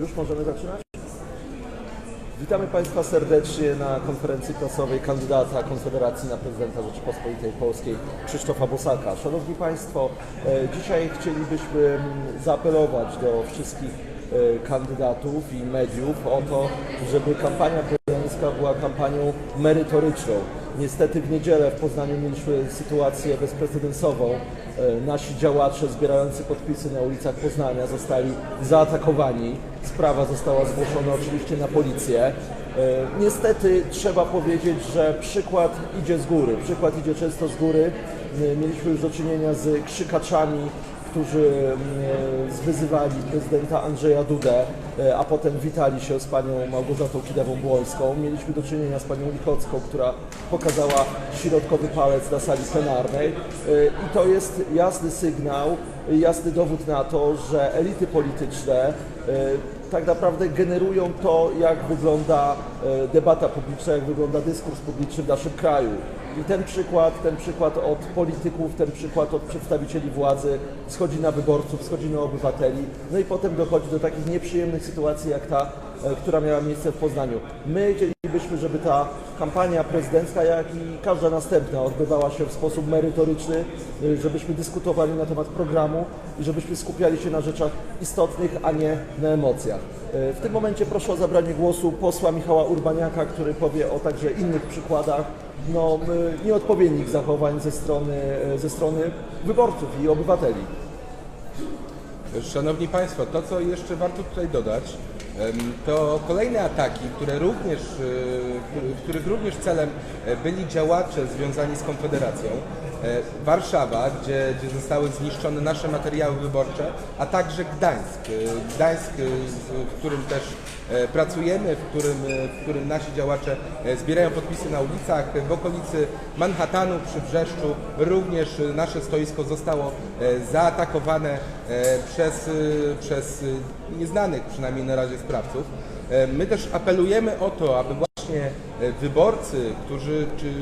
Już możemy zaczynać? Witamy Państwa serdecznie na konferencji prasowej kandydata Konfederacji na prezydenta Rzeczypospolitej Polskiej Krzysztofa Bosaka. Szanowni Państwo, e, dzisiaj chcielibyśmy mm, zaapelować do wszystkich e, kandydatów i mediów o to, żeby kampania prezydencka była kampanią merytoryczną. Niestety w niedzielę w Poznaniu mieliśmy sytuację bezprecedensową. E, Nasi działacze zbierający podpisy na ulicach Poznania zostali zaatakowani. Sprawa została zgłoszona oczywiście na policję. E, Niestety trzeba powiedzieć, że przykład idzie z góry. Przykład idzie często z góry. E, Mieliśmy już do czynienia z krzykaczami, którzy mm, wyzywali prezydenta Andrzeja Dudę, e, a potem witali się z panią Małgorzatą Kidawą-Błońską. Mieliśmy do czynienia z panią Lichocką, która pokazała środkowy palec na sali plenarnej. E, I to jest jasny sygnał, jasny dowód na to, że elity polityczne e, tak naprawdę generują to, jak wygląda e, debata publiczna, jak wygląda dyskurs publiczny w naszym kraju. I ten przykład, ten przykład od polityków, ten przykład od przedstawicieli władzy schodzi na wyborców, schodzi na obywateli, no i potem dochodzi do takich nieprzyjemnych sytuacji jak ta, e, która miała miejsce w Poznaniu. My chcielibyśmy, żeby ta kampania prezydencka, jak i każda następna odbywała się w sposób merytoryczny, e, żebyśmy dyskutowali na temat programu i żebyśmy skupiali się na rzeczach istotnych, a nie na emocjach. E, W tym momencie proszę o zabranie głosu posła Michała Urbaniaka, który powie o także innych przykładach no, e, nieodpowiednich zachowań ze strony, ze strony wyborców i obywateli. Szanowni Państwo, to co jeszcze warto tutaj dodać, to kolejne ataki, które również, e, który- których również celem e, byli działacze związani z Konfederacją. E, Warszawa, gdzie, gdzie zostały zniszczone nasze materiały wyborcze, a także Gdańsk. E, Gdańsk, e, w- którym też pracujemy, w którym, w którym nasi działacze zbierają podpisy na ulicach. W okolicy Manhattanu przy Brzeszczu również nasze stoisko zostało zaatakowane przez, przez nieznanych przynajmniej na razie sprawców. My też apelujemy o to, aby właśnie e, wyborcy, którzy czy,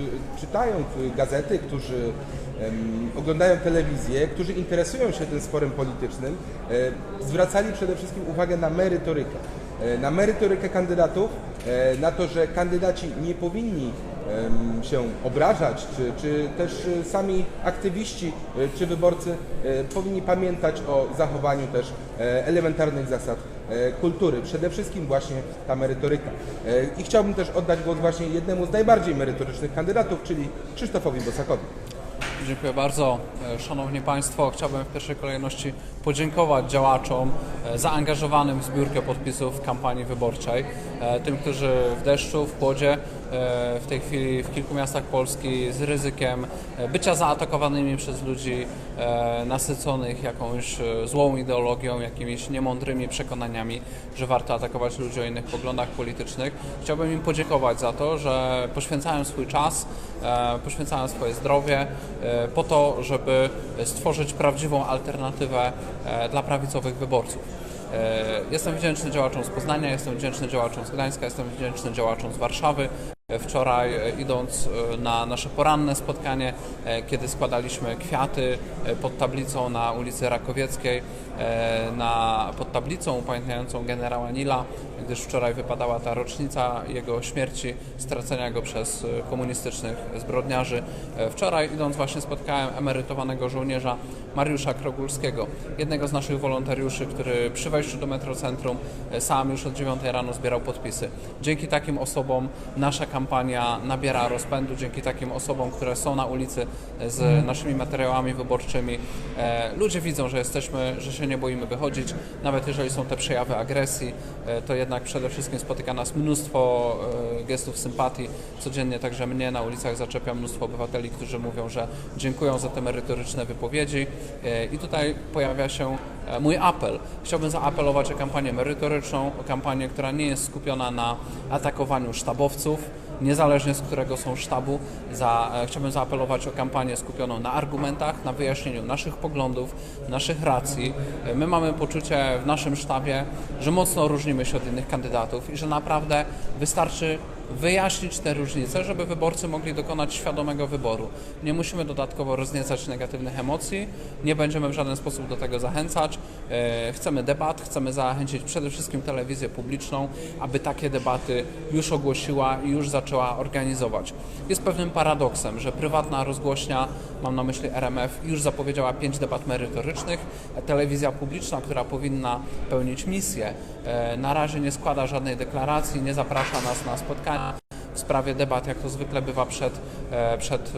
czytają gazety, którzy em, oglądają telewizję, którzy interesują się tym sporem politycznym, e, zwracali przede wszystkim uwagę na merytorykę. E, Na merytorykę kandydatów, na to, że kandydaci nie powinni się obrażać, czy, czy też sami aktywiści czy wyborcy powinni pamiętać o zachowaniu też elementarnych zasad kultury. Przede wszystkim właśnie ta merytoryka. E, I chciałbym też oddać głos właśnie jednemu z najbardziej merytorycznych kandydatów, czyli Krzysztofowi Bosakowi. Dziękuję bardzo. E, Szanowni Państwo, chciałbym w pierwszej kolejności podziękować działaczom e, zaangażowanym w zbiórkę podpisów kampanii wyborczej, e, tym, którzy w deszczu, w chłodzie, e, w tej chwili w kilku miastach Polski z ryzykiem bycia zaatakowanymi przez ludzi nasyconych jakąś złą ideologią, jakimiś niemądrymi przekonaniami, że warto atakować ludzi o innych poglądach politycznych. Chciałbym im podziękować za to, że poświęcają swój czas, poświęcają swoje zdrowie po to, żeby stworzyć prawdziwą alternatywę e, dla prawicowych wyborców. E, Jestem wdzięczny działaczom z Poznania, jestem wdzięczny działaczom z Gdańska, jestem wdzięczny działaczom z Warszawy. Wczoraj e, idąc e, na nasze poranne spotkanie, e, kiedy składaliśmy kwiaty pod tablicą na ulicy Rakowieckiej, na, pod tablicą upamiętniającą generała Nila, gdyż wczoraj wypadała ta rocznica jego śmierci, stracenia go przez komunistycznych zbrodniarzy. Wczoraj idąc właśnie spotkałem emerytowanego żołnierza Mariusza Krogulskiego, jednego z naszych wolontariuszy, który przy wejściu do metrocentrum sam już od 9 rano zbierał podpisy. Dzięki takim osobom nasza kampania nabiera rozpędu, dzięki takim osobom, które są na ulicy z naszymi materiałami wyborczymi. E, Ludzie widzą, że jesteśmy, że się nie boimy wychodzić, nawet jeżeli są te przejawy agresji, e, to jednak przede wszystkim spotyka nas mnóstwo e, gestów sympatii. Codziennie także mnie na ulicach zaczepia mnóstwo obywateli, którzy mówią, że dziękują za te merytoryczne wypowiedzi. I tutaj pojawia się mój apel. Chciałbym zaapelować o kampanię merytoryczną, o kampanię, która nie jest skupiona na atakowaniu sztabowców, niezależnie z którego są sztabu. Za, e, chciałbym zaapelować o kampanię skupioną na argumentach, na wyjaśnieniu naszych poglądów, naszych racji. E, My mamy poczucie w naszym sztabie, że mocno różnimy się od innych kandydatów i że naprawdę wystarczy wyjaśnić te różnice, żeby wyborcy mogli dokonać świadomego wyboru. Nie musimy dodatkowo rozniecać negatywnych emocji, nie będziemy w żaden sposób do tego zachęcać. E, Chcemy debat, chcemy zachęcić przede wszystkim telewizję publiczną, aby takie debaty już ogłosiła i już zaczęła organizować. Jest pewnym paradoksem, że prywatna rozgłośnia, mam na myśli RMF, już zapowiedziała pięć debat merytorycznych, telewizja publiczna, która powinna pełnić misję, e, na razie nie składa żadnej deklaracji, nie zaprasza nas na spotkania w sprawie debat, jak to zwykle bywa przed, e, przed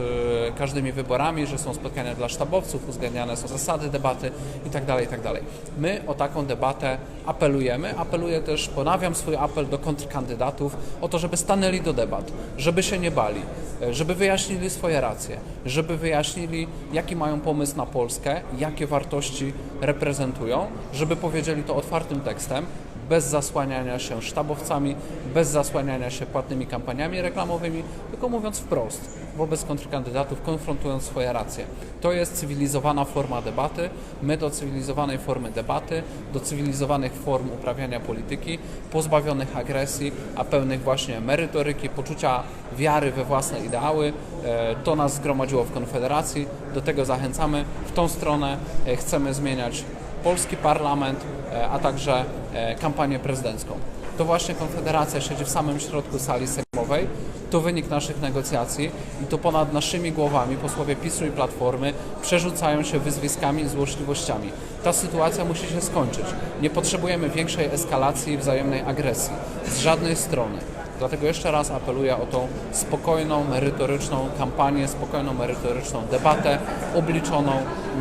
e, każdymi wyborami, że są spotkania dla sztabowców, uzgadniane są zasady debaty itd. itd. My o taką debatę apelujemy. Apeluję też, ponawiam swój apel do kontrkandydatów o to, żeby stanęli do debat, żeby się nie bali, e, żeby wyjaśnili swoje racje, żeby wyjaśnili, jaki mają pomysł na Polskę, jakie wartości reprezentują, żeby powiedzieli to otwartym tekstem, bez zasłaniania się sztabowcami, bez zasłaniania się płatnymi kampaniami reklamowymi, tylko mówiąc wprost, wobec kontrkandydatów, konfrontując swoje racje. To jest cywilizowana forma debaty. My do cywilizowanej formy debaty, do cywilizowanych form uprawiania polityki, pozbawionych agresji, a pełnych właśnie merytoryki, poczucia wiary we własne ideały, e, to nas zgromadziło w Konfederacji. Do tego zachęcamy. W tą stronę e, chcemy zmieniać polski parlament, e, a także e, kampanię prezydencką. To właśnie Konfederacja siedzi w samym środku sali sejmowej. To wynik naszych negocjacji i to ponad naszymi głowami posłowie PiSu i Platformy przerzucają się wyzwiskami i złośliwościami. Ta sytuacja musi się skończyć. Nie potrzebujemy większej eskalacji i wzajemnej agresji z żadnej strony. Dlatego jeszcze raz apeluję o tą spokojną, merytoryczną kampanię, spokojną, merytoryczną debatę obliczoną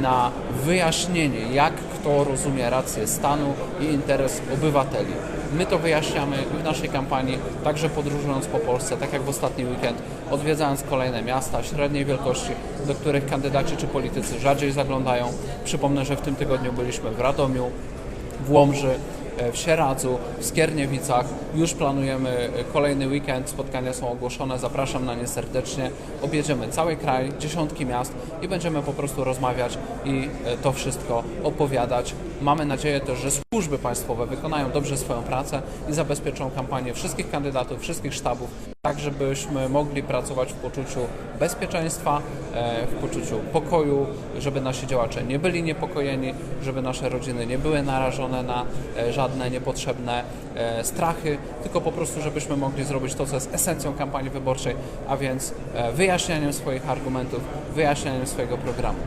na wyjaśnienie, jak kto rozumie rację stanu i interes obywateli. My to wyjaśniamy w naszej kampanii, także podróżując po Polsce, tak jak w ostatni weekend, odwiedzając kolejne miasta średniej wielkości, do których kandydaci czy politycy rzadziej zaglądają. Przypomnę, że w tym tygodniu byliśmy w Radomiu, w Łomży, w Sieradzu, w Skierniewicach. Już planujemy e, kolejny weekend, spotkania są ogłoszone, zapraszam na nie serdecznie. Objedziemy cały kraj, dziesiątki miast i będziemy po prostu rozmawiać i e, to wszystko opowiadać. Mamy nadzieję też, że służby państwowe wykonają dobrze swoją pracę i zabezpieczą kampanię wszystkich kandydatów, wszystkich sztabów, tak żebyśmy mogli pracować w poczuciu bezpieczeństwa, e, w poczuciu pokoju, żeby nasi działacze nie byli niepokojeni, żeby nasze rodziny nie były narażone na e, żadne niepotrzebne e, strachy, tylko po prostu, żebyśmy mogli zrobić to, co jest esencją kampanii wyborczej, a więc wyjaśnianiem swoich argumentów, wyjaśnianiem swojego programu.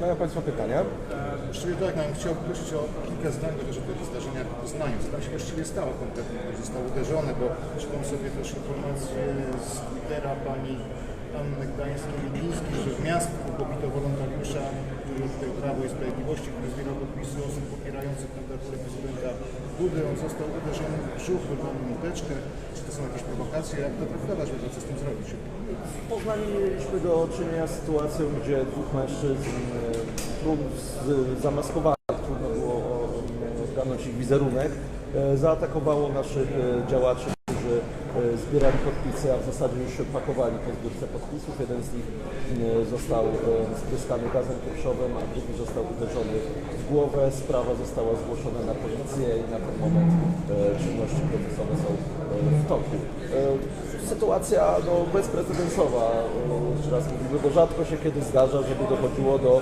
Mają Państwo pytania? Właściwie tak, no, chciałbym prosić o kilka zdań chociaż o tych zdarzeniach w Poznaniu. Co tam się właściwie stało konkretnie, jak został uderzony, bo czytam sobie też informacje z Twittera pani Anny Gdańskiej-Ligińskiej, że w miastku pobito wolontariusza, Prawo i Sprawiedliwości, który zbierał podpisy osób popierających kandydaturę prezydenta Dudy. On został uderzony w brzuch, wybrał minuteczkę. Czy to są jakieś prowokacje? Jak to w ogóle? Co z tym zrobić? W Poznaniu mieliśmy do czynienia z sytuacją, gdzie dwóch mężczyzn e, zamaskowanych, trudno było ogarnąć ich wizerunek, e, zaatakowało naszych e, działaczy, którzy zbierali podpisy, a w zasadzie już się pakowali po zbiórce podpisów. Jeden z nich e, został e, spryskany gazem pieprzowym, a drugi został uderzony w głowę. Sprawa została zgłoszona na policję i na ten moment e, czynności procesowe są w toku. Sytuacja no, bezprecedensowa, jeszcze raz mówimy, bo rzadko się kiedy zdarza, żeby dochodziło do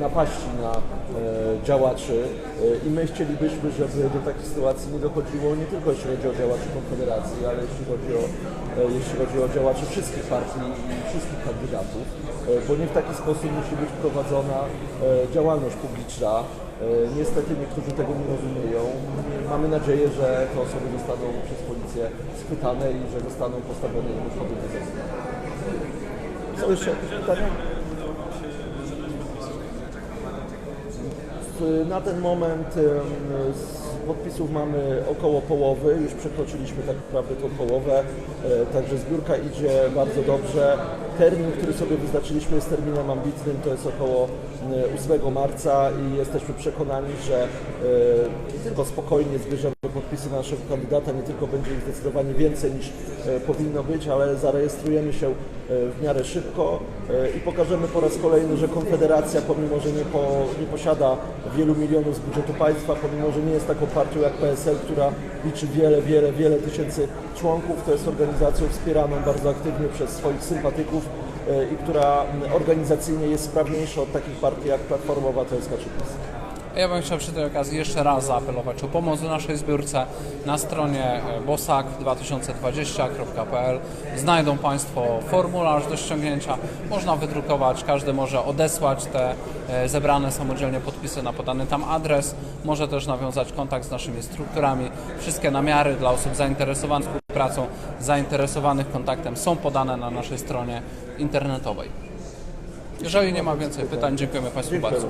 napaści na działaczy i my chcielibyśmy, żeby do takich sytuacji nie dochodziło nie tylko jeśli chodzi o działaczy Konfederacji, ale jeśli chodzi o, e, jeśli chodzi o działaczy wszystkich partii i wszystkich kandydatów, e, bo nie w taki sposób musi być prowadzona e, działalność publiczna. Niestety niektórzy tego nie rozumieją. Mamy nadzieję, że te osoby zostaną przez policję schwytane i że zostaną postawione im odpowiednie zarzuty. Są jeszcze jakieś pytania? W- Na ten moment podpisów mamy około połowy, już przekroczyliśmy tak naprawdę tą połowę, e, także zbiórka idzie bardzo dobrze. termin, który sobie wyznaczyliśmy jest terminem ambitnym, to jest około e, 8 marca i jesteśmy przekonani, że e, tylko spokojnie zbierzemy podpisy na naszego kandydata, nie tylko będzie ich zdecydowanie więcej niż e, powinno być, ale zarejestrujemy się e, w miarę szybko e, i pokażemy po raz kolejny, że Konfederacja, pomimo że nie, po, nie posiada wielu milionów z budżetu państwa, pomimo że nie jest taką partią jak PSL, która liczy wiele, wiele, wiele tysięcy członków, to jest organizacją wspieraną bardzo aktywnie przez swoich sympatyków e, i która organizacyjnie jest sprawniejsza od takich partii jak Platforma Obywatelska czy PiS. Ja bym chciał przy tej okazji jeszcze raz zaapelować o pomoc w naszej zbiórce. Na stronie e, bosak2020.pl znajdą Państwo formularz do ściągnięcia. Można wydrukować, każdy może odesłać te e, zebrane samodzielnie podpisy na podany tam adres. Może też nawiązać kontakt z naszymi strukturami. Wszystkie namiary dla osób zainteresowanych współpracą, zainteresowanych kontaktem są podane na naszej stronie internetowej. Jeżeli nie ma więcej pytań, dziękujemy Państwu bardzo.